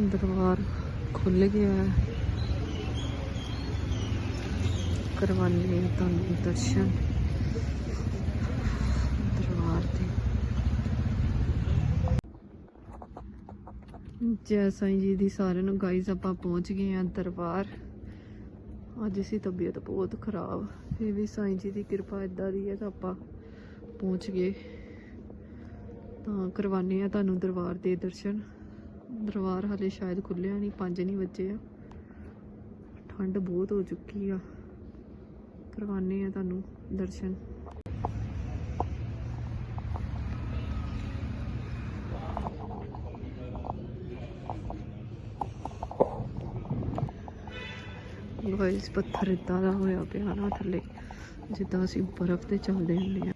ਦਰਬਾਰ ਖੁੱਲ ਗਿਆ ਹੈ। ਕਰਵਾਉਂਦੇ ਹਾਂ ਤੁਹਾਨੂੰ ਦਰਸ਼ਨ। ਦਰਬਾਰ ਦੇ ਜੈ ਸਾਈਂ ਜੀ ਦੀ ਸਾਰਿਆਂ ਨੂੰ ਗਾਈਜ਼ ਆਪਾਂ ਪਹੁੰਚ ਗਏ ਹਾਂ ਦਰਬਾਰ। ਅੱਜ ਸੀ ਤਬੀਅਤ ਬਹੁਤ ਖਰਾਬ, ਫਿਰ ਵੀ ਸਾਈਂ ਜੀ ਦੀ ਕਿਰਪਾ ਇਦਾਂ ਦੀ ਹੈ ਤਾਂ ਆਪਾਂ ਪਹੁੰਚ ਗਏ। ਤਾਂ ਕਰਵਾਨੇ ਆ ਤੁਹਾਨੂੰ ਦਰਬਾਰ ਦੇ ਦਰਸ਼ਨ। ਦਰਬਾਰ ਹਲੇ ਸ਼ਾਇਦ ਖੁੱਲਿਆ ਨਹੀਂ 5 ਨਹੀਂ ਵੱਜੇ ਆ। ਠੰਡ ਬਹੁਤ ਹੋ ਚੁੱਕੀ ਆ। ਕਰਵਾਨੇ ਆ ਤੁਹਾਨੂੰ ਦਰਸ਼ਨ। ਗਾਇਸ ਪੱਥਰ ਇਦਾਂ ਦਾ ਹੋਇਆ ਪਿਆ ਨਾ ਥੱਲੇ, ਜਿੱਦਾਂ ਅਸੀਂ ਬਰਫ਼ ਤੇ ਚੱਲਦੇ ਹੁੰਦੇ ਆ।